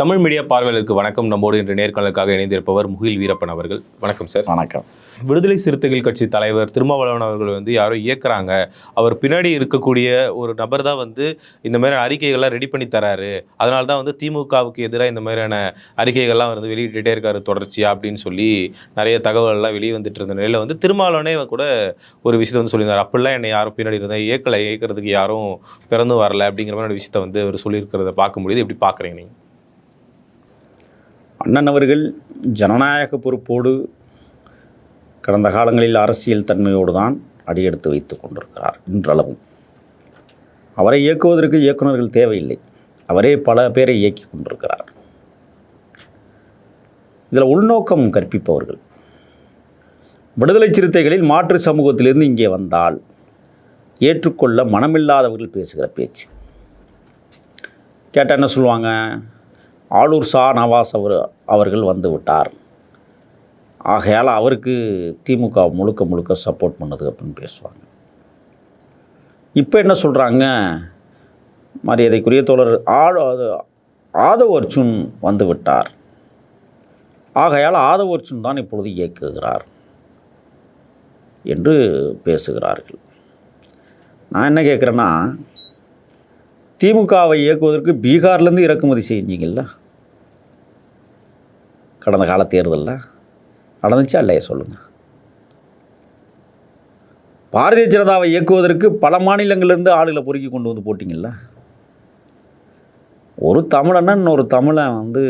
Tamil media பார்வையாளருக்கு வணக்கம். நம்மோடு இன்று நேர்காணலுக்காக இணைந்திருப்பவர் முகில் வீரப்பன் அவர்கள். வணக்கம் சார். வணக்கம். விடுதலை சிறுத்தைகள் கட்சி தலைவர் திருமாவளவன் அவர்கள் வந்து யாரோ இயக்குறாங்க. அவர் பின்னாடி இருக்கக்கூடிய ஒரு நபர் தான் வந்து இந்த மாதிரி அறிக்கைகள்லாம் ரெடி பண்ணி தராரு. அதனால தான் வந்து திமுகவுக்கு எதிராக இந்த மாதிரியான அறிக்கைகள்லாம் வந்து வெளியிட்டுட்டே இருக்காரு தொடர்ச்சியா அப்படின்னு சொல்லி நிறைய தகவல்கள்லாம் வெளியே வந்துட்டு இருந்த நிலையில் வந்து திருமாவளவனே கூட ஒரு விஷயத்தை வந்து சொல்லியிருந்தார். அப்படிலாம் என்னை யாரும் பின்னாடி இருந்தால் இயக்கலை. இயக்கிறதுக்கு யாரும் பிறந்து வரல. அப்படிங்கிற மாதிரி ஒரு விஷயத்தை வந்து அவர் சொல்லியிருக்கிறத பார்க்க முடியுது. எப்படி பார்க்குறீங்க நீங்கள் அண்ணன் அவர்கள் ஜனநாயக பொறுப்போடு கடந்த காலங்களில் அரசியல் தன்மையோடு தான் அடியெடுத்து வைத்து கொண்டிருக்கிறார் இன்றளவும். அவரை இயக்குவதற்கு இயக்குனர்கள் தேவையில்லை. அவரே பல பேரை இயக்கி கொண்டிருக்கிறார். இதில் உள்நோக்கம் கற்பிப்பவர்கள். விடுதலை சிறுத்தைகளில் மாற்று சமூகத்திலிருந்து இங்கே வந்தால் ஏற்றுக்கொள்ள மனமில்லாதவர்கள் பேசுகிற பேச்சு. கேட்டால் என்ன சொல்லுவாங்க? ஆளூர் ஷா நவாஸ் அவர் அவர்கள் வந்து விட்டார். ஆகையால் அவருக்கு திமுக முழுக்க முழுக்க சப்போர்ட் பண்ணுது அப்படின்னு பேசுவாங்க. இப்போ என்ன சொல்கிறாங்க மரியாதைக்குரிய தோழர் ஆள் ஆதவ அர்ஜுன் வந்து விட்டார். ஆகையால் ஆதவ அர்ஜுன் தான் இப்பொழுது இயக்குகிறார் என்று பேசுகிறார்கள். நான் என்ன கேட்குறேன்னா திமுகவை இயக்குவதற்கு பீகார்லேருந்து இறக்குமதி செஞ்சீங்களா கடந்த கால தேர்தலில் நடந்துச்சா இல்லையா சொல்லுங்கள் பாரதிய ஜனதாவை இயக்குவதற்கு பல மாநிலங்கள்லேருந்து ஆளுகளை பொறுக்கி கொண்டு வந்து போட்டிங்கள ஒரு தமிழனா இன்னொரு தமிழை வந்து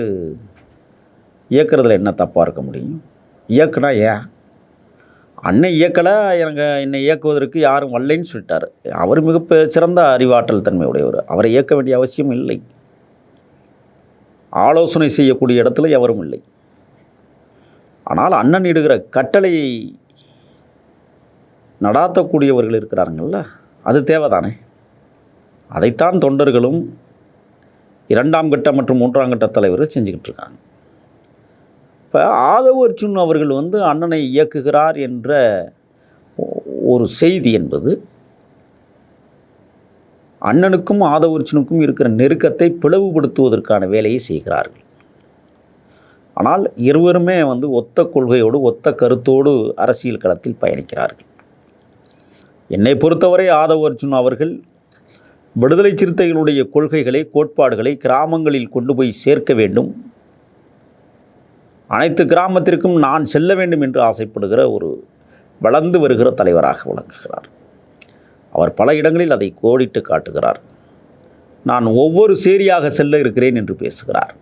இயக்கிறதுல என்ன தப்பாக இருக்க முடியும்? இயக்குனா ஏன் அண்ணன் இயக்கலை எனக்கு என்னை இயக்குவதற்கு யாரும் வரலைன்னு சொல்லிட்டார். அவர் மிக சிறந்த அறிவாற்றல் தன்மை உடையவர் அவரை இயக்க வேண்டிய அவசியம் இல்லை. ஆலோசனை செய்யக்கூடிய இடத்துல எவரும் இல்லை. ஆனால் அண்ணன் இடுகிற கட்டளையை நடாத்தக்கூடியவர்கள் இருக்கிறாருங்கள்ல அது தேவைதானே? அதைத்தான் தொண்டர்களும் இரண்டாம் கட்ட மற்றும் மூன்றாம் கட்ட தலைவர்கள் செஞ்சுக்கிட்டு இருக்காங்க. இப்போ ஆதவ அர்ஜுன் அவர்கள் வந்து அண்ணனை இயக்குகிறார் என்ற ஒரு செய்தி என்பது அண்ணனுக்கும் ஆதவ அர்ஜுனுக்கும் இருக்கிற நெருக்கத்தை பிளவுபடுத்துவதற்கான வேலையை செய்கிறார்கள். ஆனால் இருவருமே வந்து ஒத்த கொள்கையோடு ஒத்த கருத்தோடு அரசியல் களத்தில் பயணிக்கிறார்கள். என்னை பொறுத்தவரை ஆதவ அர்ஜுன் அவர்கள் விடுதலை சிறுத்தைகளுடைய கொள்கைகளை கோட்பாடுகளை கிராமங்களில் கொண்டு போய் சேர்க்க வேண்டும். அனைத்து கிராமத்திற்கும் நான் செல்ல வேண்டும் என்று ஆசைப்படுகிற ஒரு வளர்ந்து வருகிற தலைவராக விளங்குகிறார். அவர் பல இடங்களில் அதை கோடிட்டு காட்டுகிறார். நான் ஒவ்வொரு சேரியாக செல்ல இருக்கிறேன் என்று பேசுகிறார்.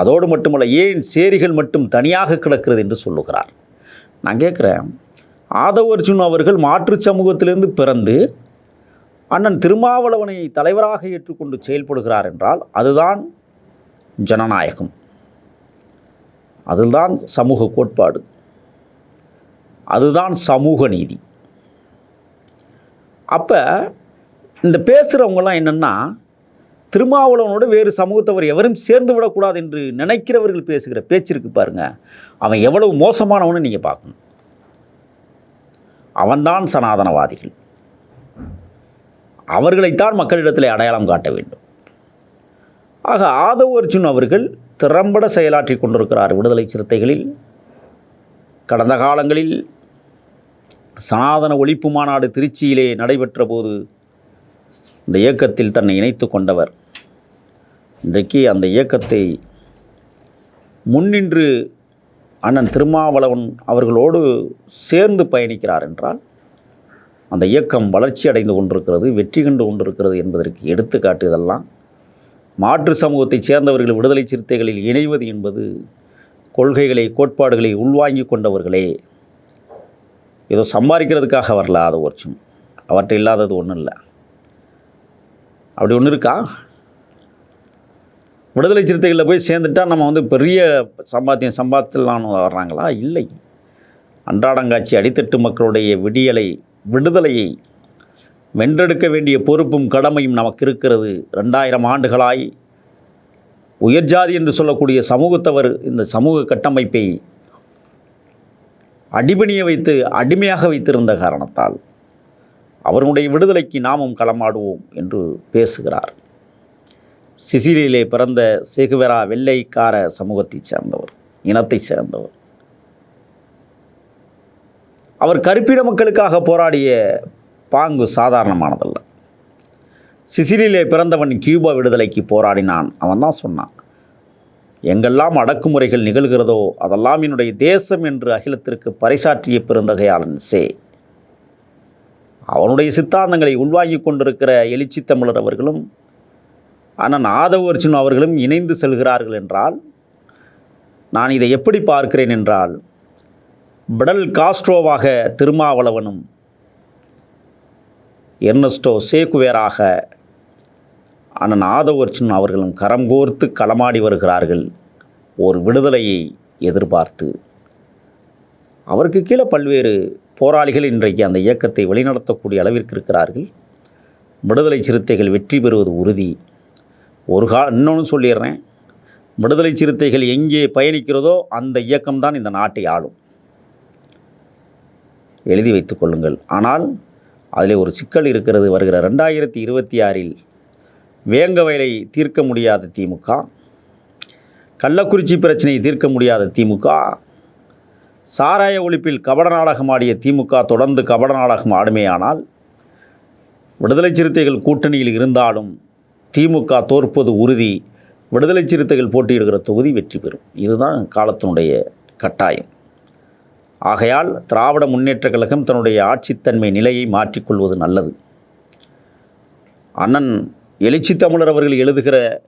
அதோடு மட்டுமல்ல ஏன் சேரிகள் மட்டும் தனியாக கிடக்கிறது என்று சொல்லுகிறார். நான் கேட்குறேன் ஆதவ அர்ஜுன் அவர்கள் மாற்று சமூகத்திலிருந்து பிறந்து அண்ணன் திருமாவளவனை தலைவராக ஏற்றுக்கொண்டு செயல்படுகிறார் என்றால் அதுதான் ஜனநாயகம். அதுதான் சமூக கோட்பாடு. அதுதான் சமூக நீதி. அப்போ இந்த பேசுகிறவங்களாம் என்னென்னா திருமாவளவனோடு வேறு சமூகத்தவர் எவரும் சேர்ந்து விடக்கூடாது என்று நினைக்கிறவர்கள் பேசுகிற பேச்சிருக்கு பாருங்க. அவன் எவ்வளவு மோசமானவன்னு நீங்கள் பார்க்கணும். அவன்தான் சனாதனவாதிகள். அவர்களைத்தான் மக்களிடத்தில் அடையாளம் காட்ட வேண்டும். ஆக ஆதவ் அர்ஜுன் அவர்கள் திறம்பட செயலாற்றி கொண்டிருக்கிறார் விடுதலை சிறுத்தைகளில். கடந்த காலங்களில் சனாதன ஒழிப்பு மாநாடு திருச்சியிலே நடைபெற்ற போது இந்த இயக்கத்தில் தன்னை இணைத்து கொண்டவர் இன்றைக்கு அந்த இயக்கத்தை முன்னின்று அண்ணன் திருமாவளவன் அவர்களோடு சேர்ந்து பயணிக்கிறார் என்றால் அந்த இயக்கம் வளர்ச்சி அடைந்து கொண்டிருக்கிறது வெற்றி கண்டு கொண்டிருக்கிறது என்பதற்கு எடுத்துக்காட்டு இதெல்லாம். மாற்று சமூகத்தைச் சேர்ந்தவர்கள் விடுதலை சிறுத்தைகளில் இணைவது என்பது கொள்கைகளை கோட்பாடுகளை உள்வாங்கி கொண்டவர்களே. ஏதோ சம்பாதிக்கிறதுக்காக வரல அது ஒருச்சும் அவர்கிட்ட இல்லாதது ஒன்றும் இல்லை அப்படி ஒன்று இருக்கா? விடுதலை சிறுத்தைகளில் போய் சேர்ந்துட்டால் நம்ம வந்து பெரிய சம்பாத்தியம் சம்பாத்தியலான்னு வர்றாங்களா? இல்லை. அன்றாடங்காட்சி அடித்தட்டு மக்களுடைய விடியலை விடுதலையை வென்றெடுக்க வேண்டிய பொறுப்பும் கடமையும் நமக்கு இருக்கிறது. ரெண்டாயிரம் ஆண்டுகளாய் உயர்ஜாதி என்று சொல்லக்கூடிய சமூகத்தவர் இந்த சமூக கட்டமைப்பை அடிபணிய வைத்து அடிமையாக வைத்திருந்த காரணத்தால் அவருடைய விடுதலைக்கு நாமும் களமாடுவோம் என்று பேசுகிறார். சிசிலியிலே பிறந்த சேகுவெரா வெள்ளைக்கார சமூகத்தைச் சேர்ந்தவர் இனத்தைச் சேர்ந்தவர். அவர் கருப்பின மக்களுக்காக போராடிய பாங்கு சாதாரணமானதல்ல. சிசிலியிலே பிறந்தவன் கியூபா விடுதலைக்கு போராடினான். அவன் தான் சொன்னான் எங்கெல்லாம் அடக்குமுறைகள் நிகழ்கிறதோ அதெல்லாம் என்னுடைய தேசம் என்று அகிலத்திற்கு பறைசாற்றிய பெருந்தகையாளன் சே. அவனுடைய சித்தாந்தங்களை உள்வாங்கிக் கொண்டிருக்கிற எழுச்சி தமிழர் அவர்களும் அண்ணன் நாதவர்ஜுன் அவர்களும் இணைந்து செல்கிறார்கள் என்றால் நான் இதை எப்படி பார்க்கிறேன் என்றால் பிடல் காஸ்ட்ரோவாக திருமாவளவனும் எர்னஸ்டோ சேகுவேராக அண்ணன் ஆதவர்ஜுன் அவர்களும் கரம் கோர்த்து களமாடி வருகிறார்கள் ஒரு விடுதலையை எதிர்பார்த்து. அவருக்கு கீழே பல்வேறு போராளிகள் இன்றைக்கு அந்த இயக்கத்தை வழிநடத்தக்கூடிய அளவிற்கு இருக்கிறார்கள். விடுதலை சிறுத்தைகள் வெற்றி பெறுவது உறுதி. ஒரு கா இன்னொன்று சொல்லிடுறேன். விடுதலை சிறுத்தைகள் எங்கே பயணிக்கிறதோ அந்த இயக்கம்தான் இந்த நாட்டை ஆளும். எழுதி வைத்துக் கொள்ளுங்கள். ஆனால் அதில் ஒரு சிக்கல் இருக்கிறது. வருகிற ரெண்டாயிரத்தி இருபத்தி ஆறில் வேங்க வயலை தீர்க்க முடியாத திமுக கள்ளக்குறிச்சி பிரச்சனையை தீர்க்க முடியாத திமுக சாராய ஒழிப்பில் கபட நாடகம் ஆடிய திமுக தொடர்ந்து கபட நாடகம் ஆடுமேயானால் விடுதலை சிறுத்தைகள் கூட்டணியில் இருந்தாலும் திமுக தோற்பது உறுதி விடுதலை சிறுத்தைகள் போட்டியிடுகிற தொகுதி வெற்றி பெறும். இதுதான் காலத்தினுடைய கட்டாயம். ஆகையால் திராவிட முன்னேற்றக் கழகம் தன்னுடைய ஆட்சித்தன்மை நிலையை மாற்றிக்கொள்வது நல்லது. அண்ணன் எழுச்சி தமிழர் அவர்கள் எழுதுகிற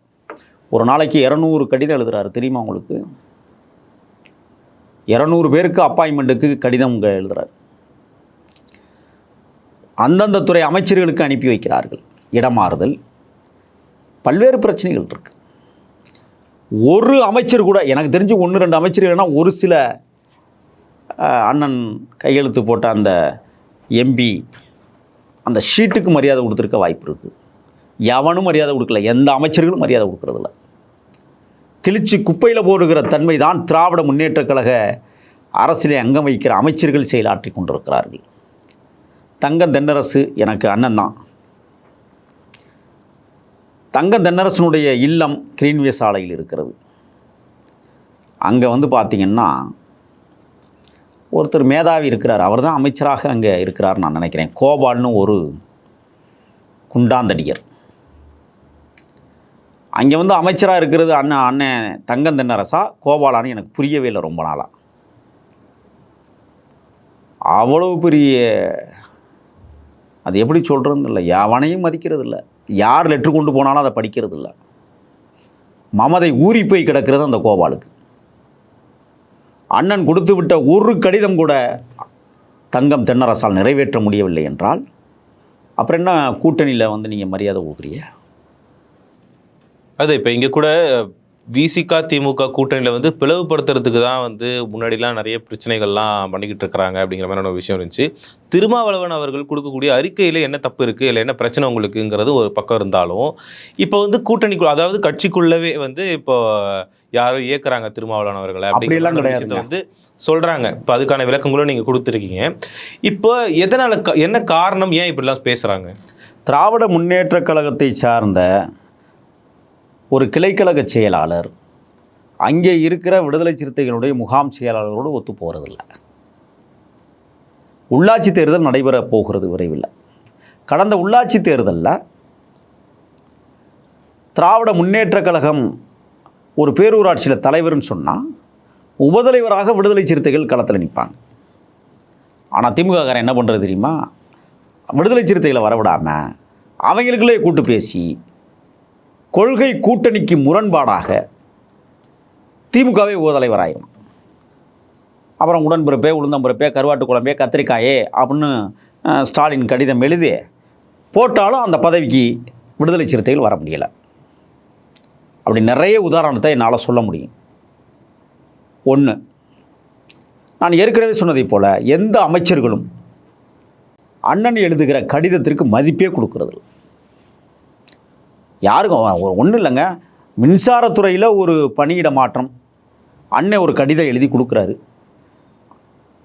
ஒரு நாளைக்கு இரநூறு கடிதம் எழுதுறாரு. தெரியுமா உங்களுக்கு? இரநூறு பேருக்கு அப்பாயின்மெண்ட்டுக்கு கடிதம் இங்கே எழுதுறாரு. அந்தந்த துறை அமைச்சர்களுக்கு அனுப்பி வைக்கிறார்கள். இடமாறுதல் பல்வேறு பிரச்சனைகள் இருக்கு. ஒரு அமைச்சர் கூட எனக்கு தெரிஞ்சு ஒன்று ரெண்டு அமைச்சர் இல்லைன்னா ஒரு சில அண்ணன் கையெழுத்து போட்ட அந்த எம்பி அந்த ஷீட்டுக்கு மரியாதை கொடுத்துருக்க வாய்ப்பு இருக்குது எவனும் மரியாதை கொடுக்கல எந்த அமைச்சர்களும் மரியாதை கொடுக்கறதில்ல. கிழிச்சு குப்பையில் போடுகிற தன்மை தான் திராவிட முன்னேற்றக் கழக அரசிலே அங்கம் வைக்கிற அமைச்சர்கள் செயலாற்றி கொண்டிருக்கிறார்கள். தங்கம் தென்னரசு எனக்கு அண்ணன் தான். தங்கம் தென்னரசனுடைய இல்லம் கிரீன்வே சாலையில் இருக்கிறது. அங்கே வந்து பார்த்திங்கன்னா ஒருத்தர் மேதாவி இருக்கிறார். அவர் தான் அமைச்சராக அங்கே இருக்கிறார் நான் நினைக்கிறேன். கோபால்னு ஒரு குண்டாந்தடியர். அங்கே வந்து அமைச்சராக இருக்கிறது அண்ணன் அண்ணன் தங்கம் தென்னரசா கோபாலான்னு எனக்கு புரியவே இல்லை ரொம்ப நாளாக அவ்வளவு பெரிய அது எப்படி சொல்கிறதுன்னு இல்லை. எவனையும் மதிக்கிறது இல்லை யார் லெட்ரு கொண்டு போனாலும் அதை படிக்கிறது இல்லை மமதை ஊறி போய் கிடக்கிறது அந்த கோபாலுக்கு. அண்ணன் கொடுத்து விட்ட ஒரு கடிதம் கூட தங்கம் தென்னரசால் நிறைவேற்ற முடியவில்லை என்றால் அப்புறம் என்ன கூட்டணியில் வந்து நீங்கள் மரியாதை ஊக்குறீங்க? அது இப்போ இங்கே கூட விசிகா திமுக கூட்டணியில் வந்து பிளவுபடுத்துறதுக்கு தான் வந்து முன்னாடிலாம் நிறைய பிரச்சனைகள்லாம் பண்ணிக்கிட்டு இருக்கிறாங்க அப்படிங்கிற மாதிரியான ஒரு விஷயம் இருந்துச்சு. திருமாவளவன் அவர்கள் கொடுக்கக்கூடிய அறிக்கையில் என்ன தப்பு இருக்குது இல்லை என்ன பிரச்சனை உங்களுக்குங்கிறது ஒரு பக்கம் இருந்தாலும் இப்போ வந்து கூட்டணிக்குள்ள அதாவது கட்சிக்குள்ளவே வந்து இப்போ யாரோ இயக்குறாங்க திருமாவளவன் அவர்களை அப்படிங்கிற விஷயத்த. வந்து சொல்கிறாங்க இப்போ அதுக்கான விளக்கங்களும் நீங்கள் கொடுத்துருக்கீங்க. இப்போ எதனால் என்ன காரணம் ஏன் இப்படிலாம் பேசுகிறாங்க திராவிட முன்னேற்றக் கழகத்தை சார்ந்த ஒரு கிளைக்கழக செயலாளர் அங்கே இருக்கிற விடுதலை சிறுத்தைகளுடைய முகாம் செயலாளரோடு ஒத்து போகிறதில்ல உள்ளாட்சி தேர்தல் நடைபெற போகிறது விரைவில். கடந்த உள்ளாட்சி தேர்தலில் திராவிட முன்னேற்றக் கழகம் ஒரு பேரூராட்சியில் தலைவர்னு சொன்னால் உபதலைவராக விடுதலை சிறுத்தைகள் களத்தில் நிற்பாங்க ஆனால் திமுககாரன் என்ன பண்ணுறது தெரியுமா? விடுதலை சிறுத்தைகளை வரவிடாமல் அவங்களுக்குள்ளே கூட்டு பேசி கொள்கை கூட்டணிக்கு முரண்பாடாக திமுகவே உபதலைவராயிரும் அப்புறம் உடன்பிறப்பே உளுந்தம்பிறப்பே கருவாட்டு குழம்பே கத்திரிக்காயே அப்படின்னு ஸ்டாலின் கடிதம் எழுதி போட்டாலும் அந்த பதவிக்கு விடுதலை சிறுத்தைகள் வர முடியலை. அப்படி நிறைய உதாரணத்தை என்னால் சொல்ல முடியும். ஒன்று நான் ஏற்கனவே சொன்னதைப் போல் எந்த அமைச்சர்களும் அண்ணன் எழுதுகிற கடிதத்திற்கு மதிப்பே கொடுக்கறது யாருக்கும் ஒன்றும் இல்லைங்க. மின்சாரத்துறையில் ஒரு பணியிட மாற்றம். அண்ணன் ஒரு கடிதம் எழுதி கொடுக்குறாரு.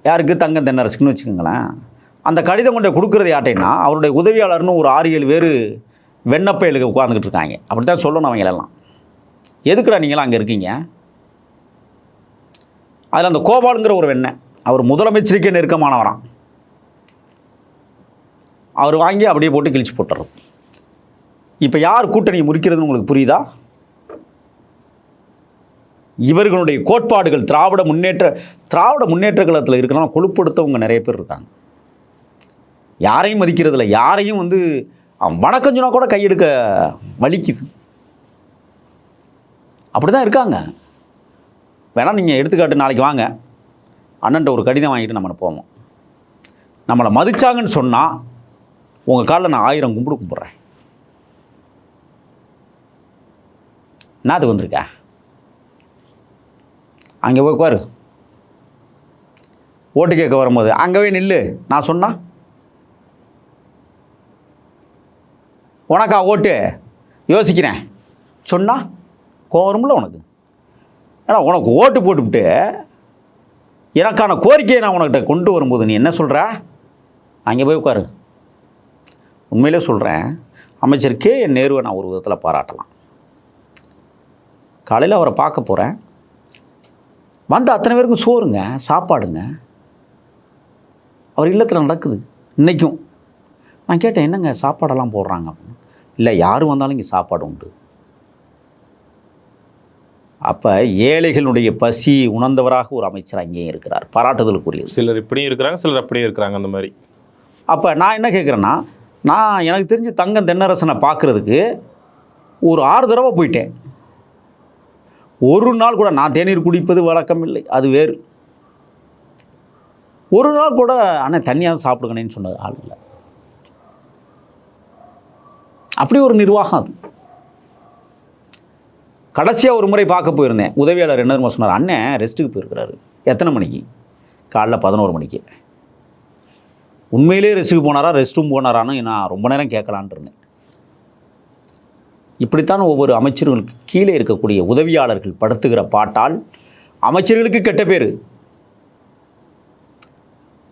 யாருக்கு? தங்கம் தென்னரசுக்குன்னு வச்சுக்கோங்களேன். அந்த கடிதம் கொண்டு கொடுக்குறது யார்ட்டைன்னா அவருடைய உதவியாளர்னு ஒரு ஆறு ஏழு பேர் வெண்ணப்பயலுக்கு உட்காந்துக்கிட்டு இருக்காங்க. அப்படி தான் சொல்லணும் அவங்களெல்லாம் எதுக்குடா நீங்களாம் அங்கே இருக்கீங்க? அதில் அந்த கோபாலுங்கிற ஒரு வெண்ணெய் அவர் முதலமைச்சருக்கே நெருக்கமானவராம். அவர் வாங்கி அப்படியே போட்டு கிழிச்சு போட்டுறது இப்போ யார் கூட்டணியை முறிக்கிறதுன்னு உங்களுக்கு புரியுதா? இவர்களுடைய கோட்பாடுகள் திராவிட முன்னேற்ற திராவிட முன்னேற்ற கழகத்தில் இருக்கிறவங்க கொழுப்படுத்தவங்க நிறைய பேர் இருக்காங்க. யாரையும் மதிக்கிறதில்ல. யாரையும் வந்து அவன் வணக்கம் கூட கையெடுக்க வலிக்குது. அப்படி தான் இருக்காங்க. வேணால் நீங்கள் எடுத்துக்காட்டு நாளைக்கு வாங்க. அண்ணன்ட்ட ஒரு கடிதம் வாங்கிட்டு நம்மளை போவோம். நம்மளை மதிச்சாங்கன்னு சொன்னால் உங்கள் காலில் நான் ஆயிரம் கும்பிடு கும்பிட்றேன். என்னது வந்திருக்கா அங்கே போய் உட்காரு. ஓட்டு கேட்க வரும்போது அங்கே போய் நில்லு நான் சொன்னா? உனக்கா ஓட்டு? யோசிக்கிறேன். சொன்னா? கோவரும்ல உனக்கு. ஏன்னா உனக்கு ஓட்டு போட்டுவிட்டு எனக்கான கோரிக்கையை நான் உனக்கிட்ட கொண்டு வரும்போது நீ என்ன சொல்கிற அங்கே போய் உட்காரு. உண்மையிலே சொல்கிறேன் அமைச்சர் கே. என் நேருவை நான் ஒரு விதத்தில் பாராட்டலாம். காலையில் அவரை பார்க்க போகிறேன் வந்த அத்தனை பேருக்கும் சோறுங்க சாப்பாடுங்க. அவர் இல்லத்தில் நடக்குது இன்றைக்கும் நான் கேட்டேன் என்னங்க சாப்பாடெல்லாம் போடுறாங்க? அப்படின்னு. இல்லை யார் வந்தாலும் இங்கே சாப்பாடு உண்டு. அப்போ ஏழைகளுடைய பசி உணர்ந்தவராக ஒரு அமைச்சர் அங்கேயும் இருக்கிறார் பாராட்டுதலுக்குரியது சிலர் இப்படியும் இருக்கிறாங்க சிலர் அப்படியே இருக்கிறாங்க அந்த மாதிரி. அப்போ நான் என்ன கேட்குறேன்னா நான் எனக்கு தெரிஞ்சு தங்கம் தென்னரசனை பார்க்குறதுக்கு ஒரு ஆறு தடவை போயிட்டேன். ஒரு நாள் கூட நான் தேநீர் குடிப்பது வழக்கம் இல்லை அது வேறு. ஒரு நாள் கூட அண்ணன் தனியாக சாப்பிடுங்கன்னு சொன்னது ஆள் இல்லை. அப்படி ஒரு நிர்வாகம் அது. கடைசியாக ஒரு முறை பார்க்க போயிருந்தேன். உதவியாளர் என்ன சொன்னார்? அண்ணன் ரெஸ்ட்டுக்கு போயிருக்கிறாரு. எத்தனை மணிக்கு? காலைல பதினோரு மணிக்கு. உண்மையிலே ரெஸ்ட்டுக்கு போனாரா ரெஸ்ட் ரூம் போனாரான்னு நான் ரொம்ப நேரம் கேட்கலான்ட்டு இருந்தேன். இப்படித்தான் ஒவ்வொரு அமைச்சர்களுக்கு கீழே இருக்கக்கூடிய உதவியாளர்கள் படுத்துகிற பாட்டால் அமைச்சர்களுக்கு கெட்ட பேர்.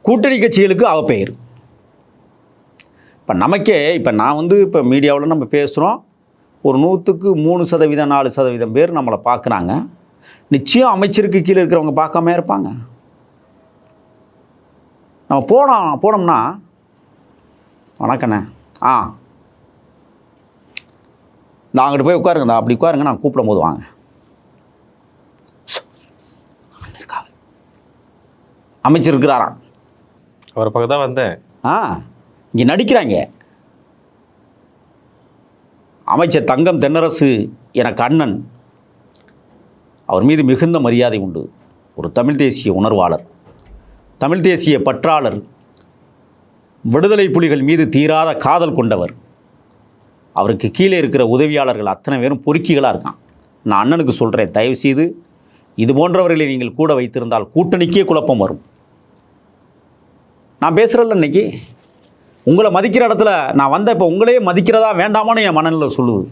கூட்டணி கட்சிகளுக்கு அவ பெயர். இப்போ நமக்கே இப்போ நான் வந்து இப்போ மீடியாவில் நம்ம பேசுகிறோம் ஒரு நூற்றுக்கு மூணு சதவீதம் நாலு சதவீதம் பேர் நம்மளை பார்க்குறாங்க நிச்சயம் அமைச்சருக்கு கீழே இருக்கிறவங்க பார்க்காம இருப்பாங்க. நம்ம போனோம் போனோம்னா வணக்கண்ணே. ஆ. நான் அங்கிட்டு போய் உட்காருங்க அப்படி உட்காருங்க நான் கூப்பிடும் போது வாங்க. ஸ். அண்ணன் இருக்காங்க. அமைச்சர் இருக்கிறாராம் அவரை பக்கம் தான் வந்தேன். ஆ இங்கே நடிக்கிறாங்க. அமைச்சர் தங்கம் தென்னரசு எனக்கு அண்ணன் அவர் மீது மிகுந்த மரியாதை உண்டு. ஒரு தமிழ் தேசிய உணர்வாளர். தமிழ் தேசிய பற்றாளர். விடுதலை புலிகள் மீது தீராத காதல் கொண்டவர். அவருக்கு கீழே இருக்கிற உதவியாளர்கள் அத்தனை பேரும் பொறுக்கிகளாக இருக்கான். நான் அண்ணனுக்கு சொல்கிறேன் தயவுசெய்து இது போன்றவர்களை நீங்கள் கூட வைத்திருந்தால் கூட்டணிக்கே குழப்பம் வரும். நான் பேசுகிறேன்ல இன்னைக்கு? உங்களை மதிக்கிற இடத்துல நான் வந்த இப்போ உங்களையே மதிக்கிறதா வேண்டாமான்னு என் மனநிலை சொல்லுது.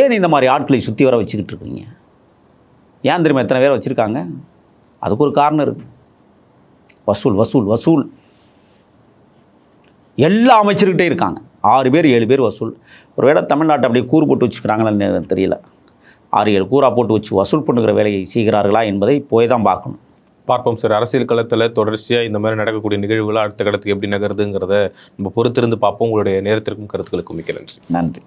ஏன் இந்த மாதிரி ஆட்களை சுற்றி வர வச்சுக்கிட்டு இருக்கீங்க? ஏன் தெரியுமா எத்தனை பேரை வச்சுருக்காங்க? அதுக்கு ஒரு காரணம் இருக்குது வசூல் வசூல் வசூல். எல்லா அமைச்சர்கிட்டே இருக்காங்க. ஆறு பேர் ஏழு பேர் வசூல். ஒருவேளை தமிழ்நாட்டை அப்படியே கூறு போட்டு வச்சுக்கிறாங்களான்னு தெரியல. ஆறு ஏழு கூறா போட்டு வச்சு வசூல் பண்ணுகிற வேலையை செய்கிறார்களா என்பதை போய் தான் பார்க்கணும். பார்ப்போம் சார். அரசியல் களத்தில் தொடர்ச்சியாக இந்த மாதிரி நடக்கக்கூடிய நிகழ்வுகள் அடுத்த கடத்துக்கு எப்படி நகருதுங்கிறத நம்ம பொறுத்திருந்து பார்ப்போம். உங்களுடைய நேரத்திற்கும் கருத்துக்களுக்கும் மிக்க நன்றி. நன்றி.